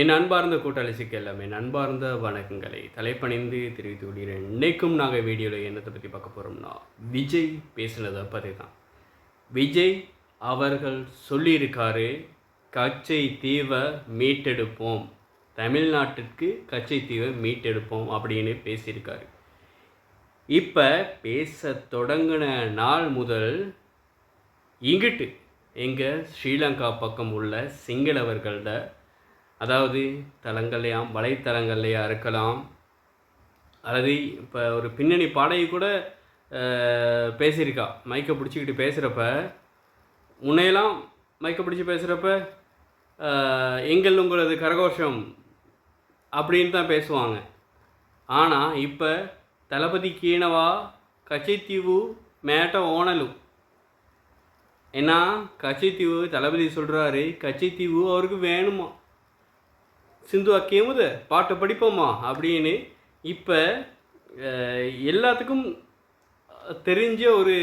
என் அன்பார்ந்த கூட்டாளிசிக்கு எல்லாமே அன்பார்ந்த வணக்கங்களை. தலைப்பணிந்து தெரிவித்து கொள்கிறேன். இன்றைக்கும் நாங்கள் வீடியோவில் என்னத்தை பற்றி பார்க்க போகிறோம்னா விஜய் பேசுனதை பற்றி தான். விஜய் அவர்கள் சொல்லியிருக்காரு கச்சை தீவை மீட்டெடுப்போம். தமிழ்நாட்டிற்கு கச்சை தீவை மீட்டெடுப்போம் அப்படின்னு பேசியிருக்காரு. இப்போ பேச தொடங்கின நாள் முதல் இங்கிட்டு எங்கள் ஸ்ரீலங்கா பக்கம் உள்ள சிங்களவர்கள்ட அதாவது தளங்கள்லையாம் வலைத்தளங்கள்லையா இருக்கலாம். அல்லது இப்போ ஒரு பின்னணி பாடகி கூட பேசியிருக்கா. மைக்கை பிடிச்சிக்கிட்டு பேசுகிறப்ப முன்னையெல்லாம் மைக்கை பிடிச்சி பேசுகிறப்ப எங்கள் உங்களது கரகோஷம் அப்படின்னு தான் பேசுவாங்க. ஆனால் இப்போ தளபதி கீணவா கச்சைத்தீவு மேட்ட ஓனலு. ஏன்னா கச்சைத்தீவு தளபதி சொல்கிறாரு கச்சைத்தீவு அவருக்கு வேணுமா? சிந்து அக்கேமுது பாட்டை படிப்போமா? அப்படின்னு இப்போ எல்லாத்துக்கும் தெரிஞ்ச ஒரு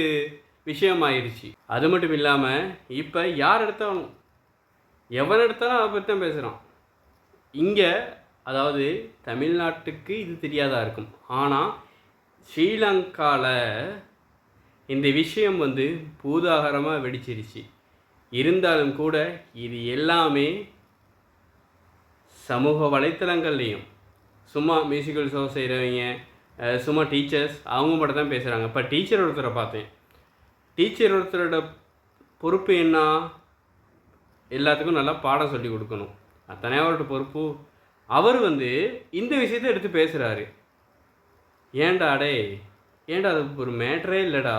விஷயமாயிருச்சு அது மட்டும் இல்லாமல் இப்போ யார் எடுத்தாலும் எவன் எடுத்தாலும் அதை பற்றி தான் பேசுகிறான் இங்கே அதாவது தமிழ்நாட்டுக்கு இது தெரியாதா இருக்கும். ஆனால் ஸ்ரீலங்காவில் இந்த விஷயம் வந்து பூதாகரமாக வெடிச்சிருச்சு. இருந்தாலும் கூட இது எல்லாமே சமூக வலைத்தளங்கள்லேயும். சும்மா மியூசிக்கல் ஷோ செய்கிறவங்க சும்மா டீச்சர்ஸ் அவங்க மட்டும் தான் பேசுகிறாங்க இப்போ டீச்சர் ஒருத்தரை பார்த்தேன். டீச்சர் ஒருத்தரோட பொறுப்பு என்ன? எல்லாத்துக்கும் நல்லா பாடம் சொல்லி கொடுக்கணும். அத்தனை அவரோட பொறுப்பு. அவர் வந்து இந்த விஷயத்தை எடுத்து பேசுகிறாரு ஏன்டா அடே ஏன்டா அது ஒரு மேட்ரே இல்லைடா.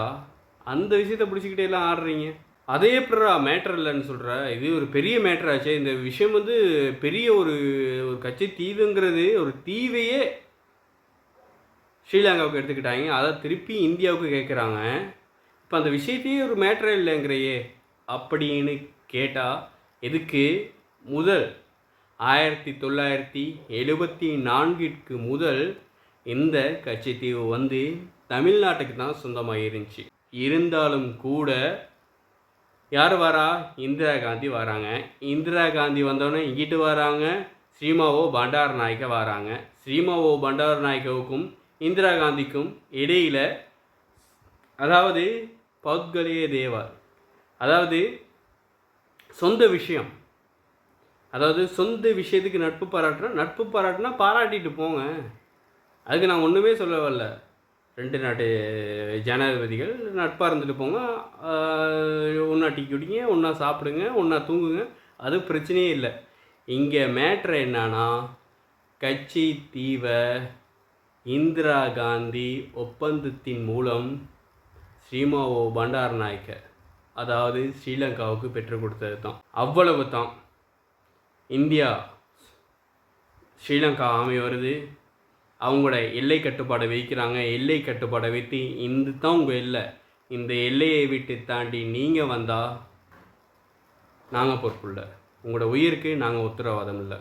அந்த விஷயத்தை பிடிச்சிக்கிட்டே எல்லாம் ஆடுறீங்க. அதே எப்படா மேட்டர் இல்லைன்னு சொல்கிற இது ஒரு பெரிய மேட்டர் ஆச்சு. இந்த விஷயம் வந்து பெரிய ஒரு ஒரு கட்சி தீவுங்கிறது ஒரு தீவையே ஸ்ரீலங்காவுக்கு எடுத்துக்கிட்டாங்க. அதை திருப்பி இந்தியாவுக்கு கேட்குறாங்க. இப்போ அந்த விஷயத்தையே ஒரு மேட்டரே இல்லைங்கிறையே அப்படின்னு கேட்டால் எதுக்கு? முதல் ஆயிரத்தி தொள்ளாயிரத்தி எழுபத்தி நான்கிற்கு முதல் இந்த கச்சத்தீவு வந்து தமிழ்நாட்டுக்கு தான் சொந்தமாக இருந்துச்சு இருந்தாலும் கூட யார் வரா? இந்திரா காந்தி வராங்க. இந்திரா காந்தி வந்தோடனே இங்கிட்டு வராங்க. ஸ்ரீமாவோ பண்டார நாயக்க வராங்க. ஸ்ரீமாவோ பண்டார நாயக்கவுக்கும் இந்திரா காந்திக்கும் இடையில் அதாவது பௌத்கலிய தேவார் அதாவது சொந்த விஷயம். அதாவது சொந்த விஷயத்துக்கு நட்பு பாராட்டுனா நட்பு பாராட்டுனா பாராட்டிட்டு போங்க. அதுக்கு நான் ஒன்றுமே சொல்ல வரல ரெண்டு நாட்டு ஜனாதிபதிகள் நட்பாக இருந்துட்டு போங்க ஒன்றா டீ குடிங்க ஒன்றா சாப்பிடுங்க ஒன்றா தூங்குங்க. அது பிரச்சனையே இல்லை. இங்கே மேட்ரு என்னன்னா கட்சி தீவை இந்திரா காந்தி ஒப்பந்தத்தின் மூலம் ஸ்ரீமாவோ பண்டார் நாயக்க அதாவது ஸ்ரீலங்காவுக்கு பெற்றுக் கொடுத்தது தான் அவ்வளவு தான் இந்தியா ஸ்ரீலங்கா ஆமை வருது. அவங்களோட எல்லை கட்டுப்பாடை வைக்கிறாங்க. எல்லை கட்டுப்பாடை வைத்து இந்த தான் உங்கள் எல்லை. இந்த எல்லையை விட்டு தாண்டி நீங்கள் வந்தால் நாங்கள் பொறுப்புள்ள உங்களோட உயிருக்கு நாங்கள் உத்தரவாதம் இல்லை.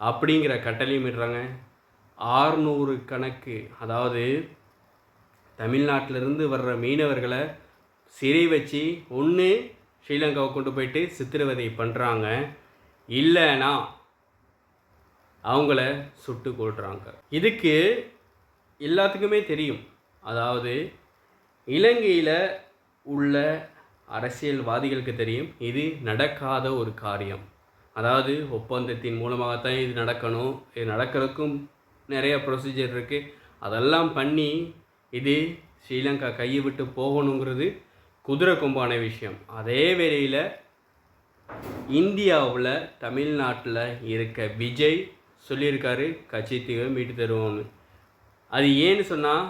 அப்படிங்கிற கட்டளையும் இடுறாங்க ஆறுநூறு கணக்கு அதாவது தமிழ்நாட்டிலிருந்து வர்ற மீனவர்களை சிறை வச்சு ஒன்று ஸ்ரீலங்காவை கொண்டு போயிட்டு சித்திரவதை பண்ணுறாங்க இல்லைன்னா அவங்கள சுட்டு கொள்றாங்க இதுக்கு எல்லாத்துக்குமே தெரியும். அதாவது இலங்கையில் உள்ள அரசியல்வாதிகளுக்கு தெரியும் இது நடக்காத ஒரு காரியம். அதாவது ஒப்பந்தத்தின் மூலமாகத்தான் இது நடக்கணும். இது நடக்கிறதுக்கும் நிறைய ப்ரொசீஜர் இருக்குது அதெல்லாம் பண்ணி இது ஸ்ரீலங்கா கையை விட்டு போகணுங்கிறது குதிரை கொம்பான விஷயம். அதே வேளையில் இந்தியாவில் தமிழ்நாட்டில் இருக்க விஜய் சொல்லியிருக்காரு கட்சித்தீவை மீட்டு தருவோம்னு. அது ஏன்னு சொன்னால்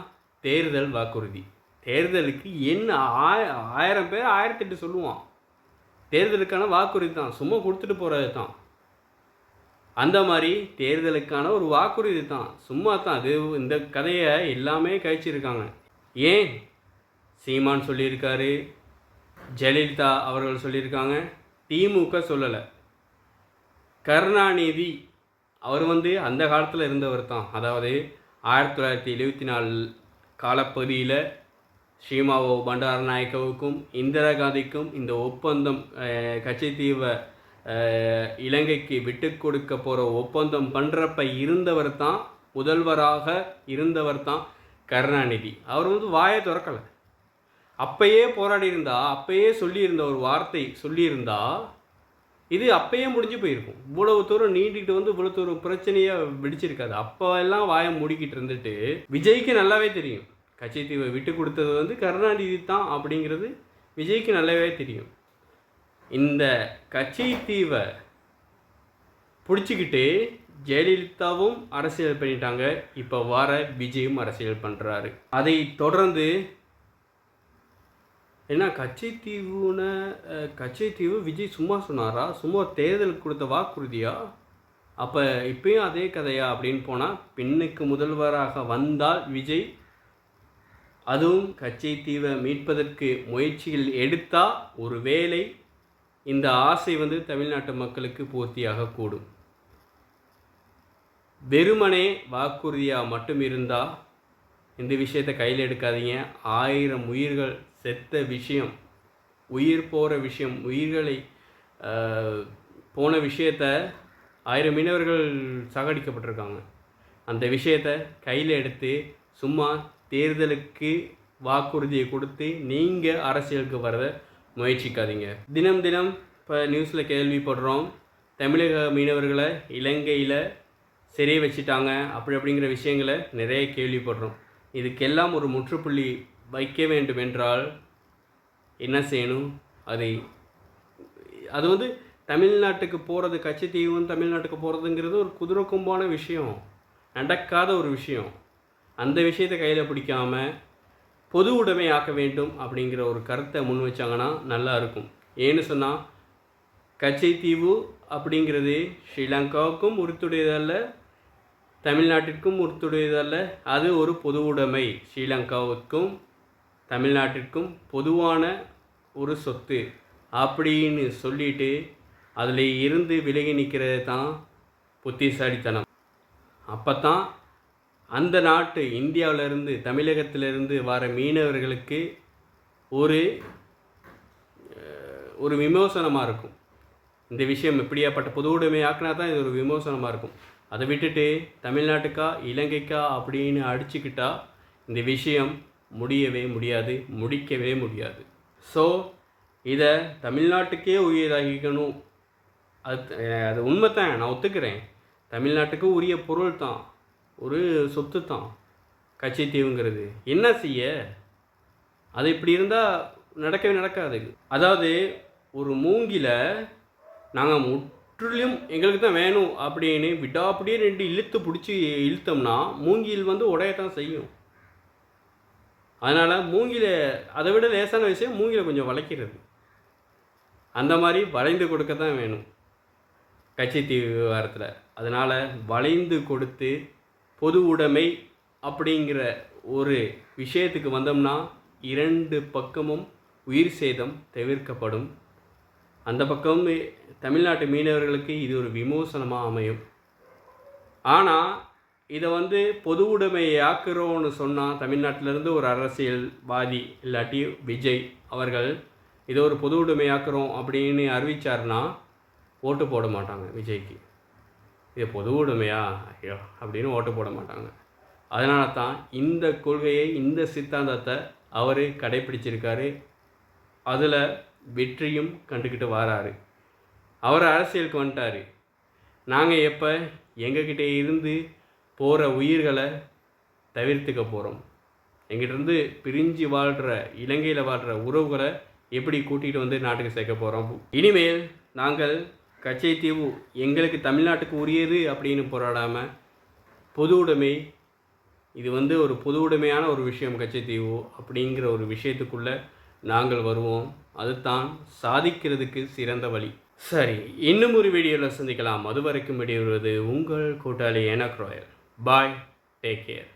தேர்தல் வாக்குறுதி. தேர்தலுக்கு என்ன ஆய ஆயிரம் பேர் ஆயிரத்தெட்டு சொல்லுவான். தேர்தலுக்கான வாக்குறுதி தான். சும்மா கொடுத்துட்டு போகிறது தான். அந்த மாதிரி தேர்தலுக்கான ஒரு வாக்குறுதி தான். சும்மா தான். அது இந்த கதையை எல்லாமே கழிச்சிருக்காங்க. ஏன்? சீமான் சொல்லியிருக்காரு ஜெயலலிதா அவர்கள் சொல்லியிருக்காங்க திமுக சொல்லலை. கருணாநிதி அவர் வந்து அந்த காலத்தில் இருந்தவர் தான். அதாவது ஆயிரத்தி தொள்ளாயிரத்தி எழுபத்தி நாலு காலப்பகுதியில் ஸ்ரீமாவோ பண்டாரநாயக்கவுக்கும் இந்திரா காந்திக்கும் இந்த ஒப்பந்தம் கட்சி தீவ இலங்கைக்கு விட்டு கொடுக்க போகிற ஒப்பந்தம் பண்ணுறப்ப இருந்தவர் தான் முதல்வராக இருந்தவர் தான் கருணாநிதி. அவர் வந்து வாயை திறக்கலை. அப்பயே போராடி இருந்தா அப்பயே சொல்லியிருந்த ஒரு வார்த்தை சொல்லியிருந்தா இது அப்பயே முடிஞ்சு போயிருக்கும். இவ்வளவு தூரம் நீண்டிட்டு வந்து இவ்வளவு தூரம் பிரச்சனையாக வெடிச்சிருக்காது. அப்போ எல்லாம் வாயை மூடிக்கிட்டு இருந்துட்டு விஜய்க்கு நல்லாவே தெரியும். கச்சைத்தீவை விட்டு கொடுத்தது வந்து கருணாநிதி தான் அப்படிங்கிறது விஜய்க்கு நல்லாவே தெரியும். இந்த கச்சைத்தீவை பிடிச்சிக்கிட்டு ஜெயலலிதாவும் அரசியல் பண்ணிட்டாங்க. இப்போ வர விஜயும் அரசியல் பண்ணுறாரு அதை தொடர்ந்து என்ன கச்சைத்தீவுன அஹ், கச்சைத்தீவு விஜய் சும்மா சொன்னாரா? சும்மா தேர்தலுக்கு கொடுத்த வாக்குறுதியா? அப்போ இப்பயும் அதே கதையா? அப்படின்னு போனால் பெண்ணுக்கு முதல்வராக வந்தால் விஜய் அதுவும் கச்சைத்தீவை மீட்பதற்கு முயற்சிகள் எடுத்தால் ஒருவேளை இந்த ஆசை வந்து தமிழ்நாட்டு மக்களுக்கு பூர்த்தியாக கூடும். வெறுமனே வாக்குறுதியாக மட்டும் இருந்தால் இந்த விஷயத்தை கையில் எடுக்காதீங்க. ஆயிரம் உயிர்கள் செத்த விஷயம் உயிர் போகிற விஷயம் உயிர்களை போன விஷயத்த ஆயிரம் மீனவர்கள் சாகடிக்கப்பட்டிருக்காங்க. அந்த விஷயத்தை கையில் எடுத்து சும்மா தேர்தலுக்கு வாக்குறுதியை கொடுத்து நீங்கள் அரசியலுக்கு வரத முயற்சிக்காதீங்க. தினம் தினம் இப்போ நியூஸில் கேள்விப்படுறோம் தமிழக மீனவர்களை இலங்கையில் சிறை வச்சிட்டாங்க அப்படி அப்படிங்கிற விஷயங்களை நிறைய கேள்விப்படுறோம் இதுக்கெல்லாம் ஒரு முற்றுப்புள்ளி வைக்க வேண்டும் என்றால் என்ன செய்யணும்? அதை அது வந்து தமிழ்நாட்டுக்கு போகிறது கச்சத்தீவும் தமிழ்நாட்டுக்கு போகிறதுங்கிறது ஒரு குதிரை கும்பான விஷயம். நடக்காத ஒரு விஷயம். அந்த விஷயத்தை கையில் பிடிக்காம பொது உடைமையாக்க வேண்டும் அப்படிங்கிற ஒரு கருத்தை முன் வச்சாங்கன்னா நல்லா இருக்கும். ஏன்னு சொன்னால் கச்சைத்தீவு அப்படிங்கிறது ஸ்ரீலங்காவுக்கும் உறுத்துடையதல்ல தமிழ்நாட்டிற்கும் உறுத்துடையதல்ல அது ஒரு பொது உடைமை. ஸ்ரீலங்காவுக்கும் தமிழ்நாட்டிற்கும் பொதுவான ஒரு சொத்து. அப்படின்னு சொல்லிட்டு அதில் இருந்து விலகி நிற்கிறது தான் புத்திசாலித்தனம். அப்போ தான் அந்த நாட்டு இந்தியாவிலேருந்து தமிழகத்திலிருந்து வர மீனவர்களுக்கு ஒரு ஒரு விமோசனமாக இருக்கும். இந்த விஷயம் இப்படியாப்பட்ட பொது உடைமை ஆக்கினா தான் இது ஒரு விமோசனமாக இருக்கும். அதை விட்டுட்டு தமிழ்நாட்டுக்கா இலங்கைக்கா அப்படின்னு அடிச்சுக்கிட்டா இந்த விஷயம் முடியவே முடியாது முடிக்கவே முடியாது. ஸோ இதை தமிழ்நாட்டுக்கே உரியதாகிக்கணும். அது அது உண்மை தான் நான் ஒத்துக்கிறேன். தமிழ்நாட்டுக்கு உரிய பொருள் தான். ஒரு சொத்து தான். கச்சைத்தீவுங்கிறது என்ன செய்ய? அது இப்படி இருந்தால் நடக்கவே நடக்காது. அதாவது ஒரு மூங்கில் நாங்கள் முற்றிலும் எங்களுக்கு தான் வேணும் அப்படின்னு விடாப்படியே ரெண்டு இழுத்து பிடிச்சி இழுத்தோம்னா மூங்கில் வந்து உடையத்தான் செய்யும். அதனால் மூங்கில அதை விட லேசான விஷயம் மூங்கில கொஞ்சம் வளைக்கிறது அந்த மாதிரி வளைந்து கொடுக்க தான் வேணும் கச்சைத்தீவு விவகாரத்தில். அதனால் வளைந்து கொடுத்து பொது உடைமை அப்படிங்கிற ஒரு விஷயத்துக்கு வந்தோம்னா இரண்டு பக்கமும் உயிர் சேதம் தவிர்க்கப்படும். அந்த பக்கம் தமிழ்நாட்டு மீனவர்களுக்கு இது ஒரு விமோசனமாக அமையும். ஆனால் இதை வந்து பொது உடைமையாக்குறோன்னு சொன்னால் தமிழ்நாட்டிலேருந்து ஒரு அரசியல்வாதி இல்லாட்டி விஜய் அவர்கள் இதை ஒரு பொது உடைமையாக்குறோம் அப்படின்னு அறிவிச்சாருன்னா ஓட்டு போட மாட்டாங்க விஜய்க்கு. இது பொது உடைமையா? ஐயோ அப்படின்னு ஓட்டு போட மாட்டாங்க. அதனால தான் இந்த கொள்கையை இந்த சித்தாந்தத்தை அவர் கடைப்பிடிச்சிருக்காரு. அதில் வெற்றியும் கண்டுக்கிட்டு வராரு. அவர் அரசியலுக்கு வந்துட்டார். நாங்கள் எப்போ எங்ககிட்ட இருந்து போகிற உயிர்களை தவிர்த்துக்க போகிறோம் எங்கிட்டேருந்து பிரிஞ்சு வாழ்கிற இலங்கையில் வாழ்கிற உறவுகளை எப்படி கூட்டிகிட்டு வந்து நாட்டுக்கு சேர்க்க போகிறோம் இனிமேல் நாங்கள் கச்சைத்தீவு எங்களுக்கு தமிழ்நாட்டுக்கு உரியது அப்படின்னு போராடாமல் பொது உடைமை இது வந்து ஒரு பொது உடைமையான ஒரு விஷயம் கச்சைத்தீவு அப்படிங்கிற ஒரு விஷயத்துக்குள்ளே நாங்கள் வருவோம். அதுதான் சாதிக்கிறதுக்கு சிறந்த வழி. சரி இன்னும் ஒரு வீடியோவில் சந்திக்கலாம். அது வரைக்கும் வெளியிடுவது உங்கள் கூட்டாளி எனக் ராயல் Bye. Take care.